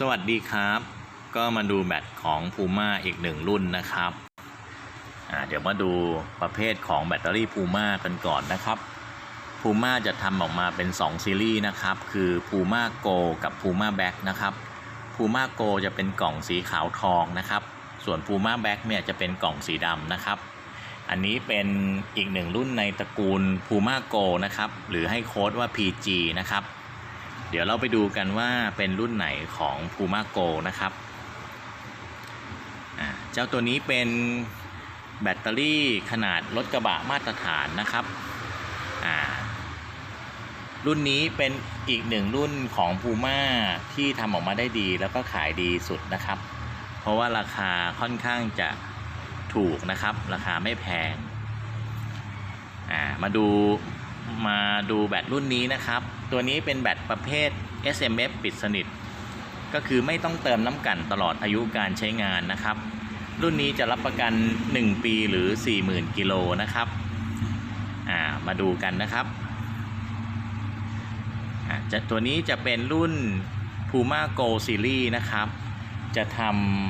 สวัสดีครับ ก็มาดูแบตของ Puma อีกหนึ่งรุ่นนะครับ เดี๋ยวมาดูประเภทของแบตเตอรี่ Puma กันก่อนนะครับ Puma จะทำออกมาเป็น 2 ซีรีส์นะครับ คือ Puma Go กับ Puma Back นะครับ Puma Go จะเป็นกล่องสีขาวทองนะครับ ส่วน Puma Back เนี่ยจะเป็นกล่องสีดำนะครับ อันนี้เป็นอีกหนึ่งรุ่นในตระกูล Puma Go นะครับ หรือให้โค้ดว่า PG นะครับ เดี๋ยวเราไปดูกันว่าเป็นรุ่นไหนของ Puma Go นะครับ เจ้าตัวนี้เป็นแบตเตอรี่ขนาดรถกระบะมาตรฐานนะครับ รุ่นนี้เป็นอีกหนึ่งรุ่นของ Puma ที่ทำออกมาได้ดีแล้วก็ขายดีสุดนะครับ เพราะว่าราคาค่อนข้างจะถูกนะครับ ราคาไม่แพง มาดู มาดูแบตรุ่นนี้นะครับ ตัวนี้เป็นแบตประเภท SMF ปิดสนิท ก็คือไม่ต้องเติมน้ำกันตลอดอายุการใช้งานนะครับ รุ่นนี้จะรับประกัน 1 ปีหรือ 40,000 กิโลนะครับอ่ามาดูกันนะครับอ่าจะตัวนี้จะเป็นรุ่น Puma Go Series นะครับ จะท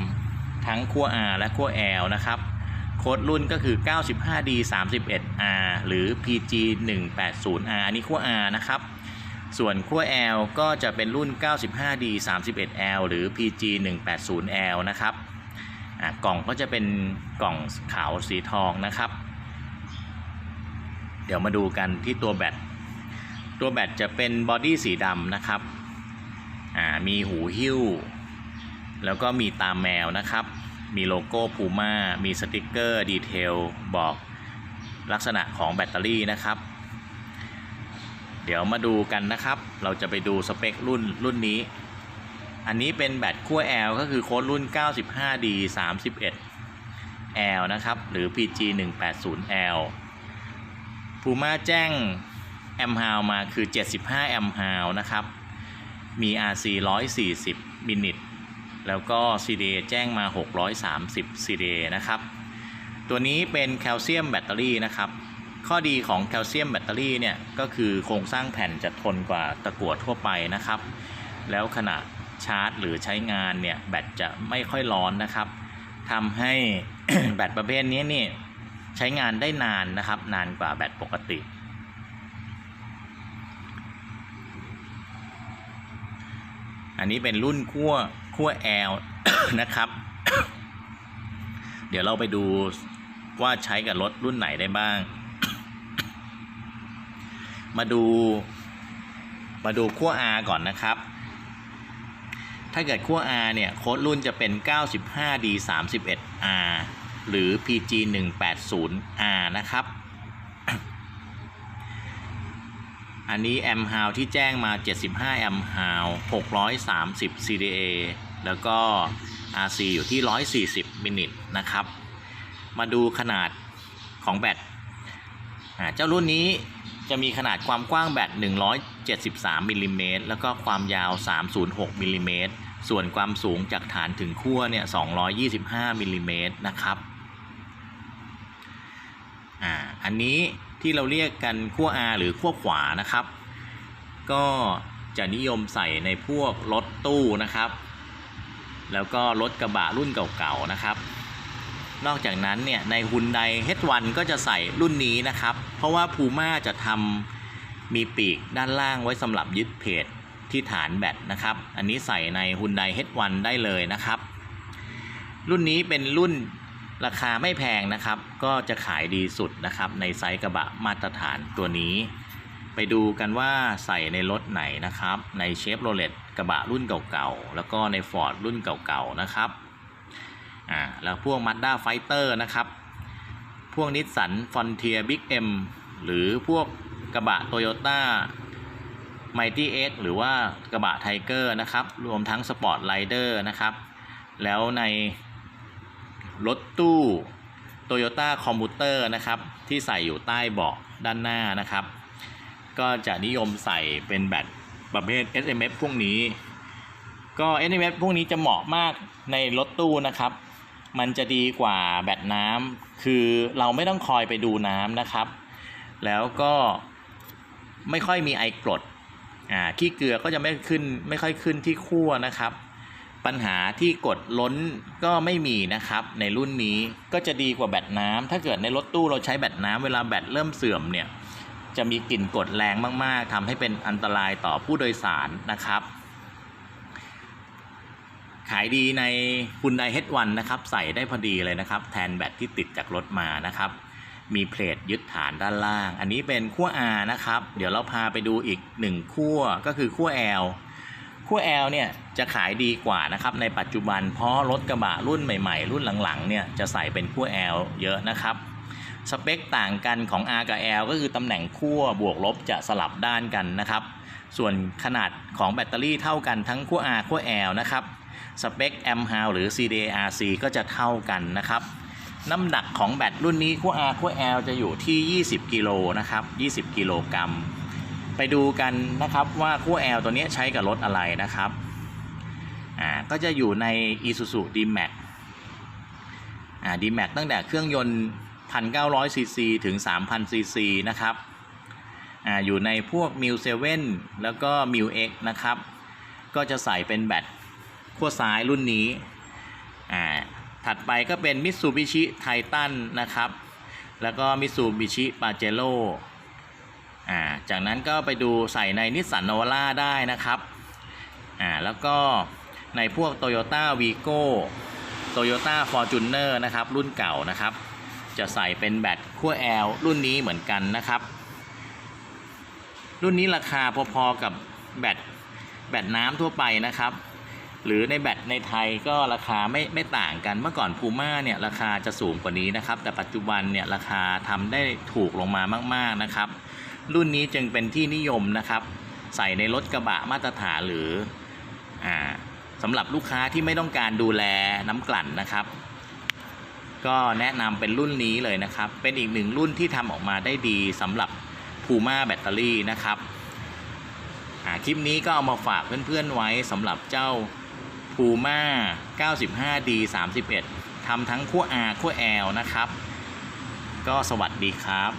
ำทั้งขั้ว R และขั้ว L นะครับ ค้ดรุ่นก็คือ 95D 31R หรือ PG 180R อันนี้ขั้ว R นะครับ ส่วนขั้ว L ก็จะเป็นรุ่น 95D 31L หรือ PG 180L นะครับกล่องก็จะเป็นกล่องขาวสีทองนะครับ เดี๋ยวมาดูกันที่ตัวแบต ตัวแบตจะเป็นบอดี้สีดำนะครับ มีหูหิ้ว แล้วก็มีตามแมวนะครับ มีโลโก้ Puma มีสติกเกอร์ดีเทลบอกลักษณะของแบตเตอรี่นะครับ เดี๋ยวมาดูกันนะครับ เราจะไปดูสเปครุ่นรุ่นนี้ อันนี้เป็นแบตขั้ว L ก็คือโค้ดรุ่น 95D 31L นะครับ หรือ PG 180L Puma แจ้งแอมฮาวมาคือ 75 แอมฮาวนะครับ มี RC 140 มินิท แล้วก็ CDA แจ้งมา 630 CDA นะครับ ตัวนี้เป็นแคลเซียมแบตเตอรี่นะครับ ข้อดีของแคลเซียมแบตเตอรี่เนี่ยก็คือโครงสร้างแผ่นจะทนกว่าตะกั่วทั่วไปนะครับ แล้วขณะชาร์จหรือใช้งานเนี่ยแบตจะไม่ค่อยร้อนนะครับทำให้แบตประเภทนี้นี่ใช้งานได้นานนะครับ นานกว่าแบตปกติ อันนี้เป็นรุ่นขั้ว ขั้ว L นะครับ เดี๋ยวเราไปดูว่าใช้กับรถรุ่นไหนได้บ้าง มาดู มาดูขั้ว R ก่อนนะครับ ถ้าเกิดขั้ว R เนี่ย โค้ดรุ่นจะเป็น 95D 31R หรือ PG 180R นะครับ อันนี้แอมฮาวที่แจ้งมา 75แอมฮาว630 CDA แล้วก็ RC อยู่ที่ 140 มินิทนะครับ มาดูขนาดของแบตเจ้ารุ่นนี้จะมีขนาดความกว้างแบต173มิลลิเมตรแล้วก็ความยาว 306มิลลิเมตรส่วนความสูงจากฐานถึงขั้วเนี่ย 225มิลลิเมตรนะครับ อ่า อันนี้ ที่เราเรียกกันขั้ว R หรือขั้วขวานะครับ ก็จะนิยมใส่ในพวกรถตู้นะครับ แล้วก็รถกระบะรุ่นเก่าๆนะครับ นอกจากนั้นเนี่ยในฮุนได H1 ก็จะใส่รุ่นนี้นะครับ เพราะว่า Puma จะทำมีปีกด้านล่างไว้สำหรับยึดเพจที่ฐานแบตนะครับ อันนี้ใส่ในฮุนได H1 ได้เลยนะครับ รุ่นนี้เป็นรุ่น ราคาไม่แพงนะครับ ก็จะขายดีสุดนะครับ ในไซส์กระบะมาตรฐานตัวนี้ ไปดูกันว่าใส่ในรถไหนนะครับ ในเชฟโรเลตกระบะรุ่นเก่าๆ แล้วก็ใน Ford รุ่นเก่าๆ นะครับ อ่า แล้วพวก Mazda Fighter นะครับ พวกนิสสัน Frontier Big M หรือพวกกระบะ Toyota Mighty X หรือว่ากระบะ Tiger นะครับ รวมทั้ง Sport Rider นะครับ แล้วใน รถตู้ Toyota Commuter นะครับที่ใส่อยู่ใต้เบาะด้านหน้านะครับ ก็จะนิยมใส่เป็นแบตประเภท SMF พวกนี้ ก็ SMF พวกนี้จะเหมาะมากในรถตู้นะครับ มันจะดีกว่าแบตน้ำคือเราไม่ต้องคอยไปดูน้ำนะครับ แล้วก็ไม่ค่อยมีไอกรดอ่าขี้เกลือก็จะไม่ขึ้นไม่ค่อยขึ้นที่ขั้วนะครับ ปัญหาที่กดล้นก็ไม่มีนะครับ ในรุ่นนี้ก็จะดีกว่าแบตน้ำถ้าเกิดในรถตู้เราใช้แบตน้ำเวลาแบตเริ่มเสื่อมเนี่ยจะมีกลิ่นกดแรงมาก ๆทำให้เป็นอันตรายต่อผู้โดยสารนะครับ ขายดีใน Hyundai H1 นะครับ ใส่ได้พอดีเลยนะครับ แทนแบตที่ติดจากรถมานะครับ มีเพลทยึดฐานด้านล่าง อันนี้เป็นขั้ว R นะครับ เดี๋ยวเราพาไปดูอีกหนึ่งขั้วก็คือขั้ว L ขั้ว L เนี่ยจะขายดีกว่านะครับในปัจจุบันเพราะรถกระบะรุ่นใหม่ๆ รุ่นหลังๆเนี่ยจะใส่เป็นขั้ว L เยอะนะครับสเปคต่างกันของ R กับ L ก็คือตำแหน่งขั้วบวกลบจะสลับด้านกันนะครับ ส่วนขนาดของแบตเตอรี่เท่ากันทั้งขั้ว R ขั้ว L นะครับ สเปค a m h o u หรือ CDRC ก็จะเท่ากันนะครับ น้ำหนักของแบตรุ่นนี้ขั้ว R ขั้ว L จะอยู่ที่ 20 กิโลนะครับ 20 กิโลกรัม ไปดูกันนะครับว่าขั้ว L ตัวนี้ใช้กับรถอะไรนะครับอ่าก็จะอยู่ใน Isuzu D-Max อ่า D-Max ตั้งแต่เครื่องยนต์ 1,900ซีซีถึง 3,000ซีซีนะครับอ่าอยู่ในพวก m i l 7แล้วก็ m i l X นะครับ ก็จะใส่เป็นแบตขั้วซ้ายรุ่นนี้อ่าถัดไปก็เป็น Mitsubishi Titan นะครับ แล้วก็ Mitsubishi Pajero อ่าจากนั้นก็ไปดูใส่ในนิสสันโน a ว a ่าได้นะครับอ่าแล้วก็ในพวก Toyota Vigo Toyota Fortuner นะครับรุ่นเก่านะครับ จะใส่เป็นแบตขั้ว L รุ่นนี้เหมือนกันนะครับ รุ่นนี้ราคาพอๆกับแบตแบตน้ำทั่วไปนะครับ หรือในแบตในไทยก็ราคาไม่ไม่ต่างกันเมื่อก่อนพูม่าเนี่ยราคาจะสูงกว่านี้นะครับ แต่ปัจจุบันเนี่ยราคาทำได้ถูกลงมามาก ๆนะครับ รุ่นนี้จึงเป็นที่นิยมนะครับ ใส่ในรถกระบะมาตรฐานหรืออสำหรับลูกค้าที่ไม่ต้องการดูแลน้ำกลั่นนะครับ ก็แนะนำเป็นรุ่นนี้เลยนะครับ เป็นอีกหนึ่งรุ่นที่ทำออกมาได้ดีสำหรับพูม่าแบตเตอรี่นะครับคลิปนี้ก็เอามาฝากเพื่อนๆไว้สำหรับเจ้า Puma 95D 31 ทำทั้งขั้ว R ขั้ว L นะครับ ก็สวัสดีครับ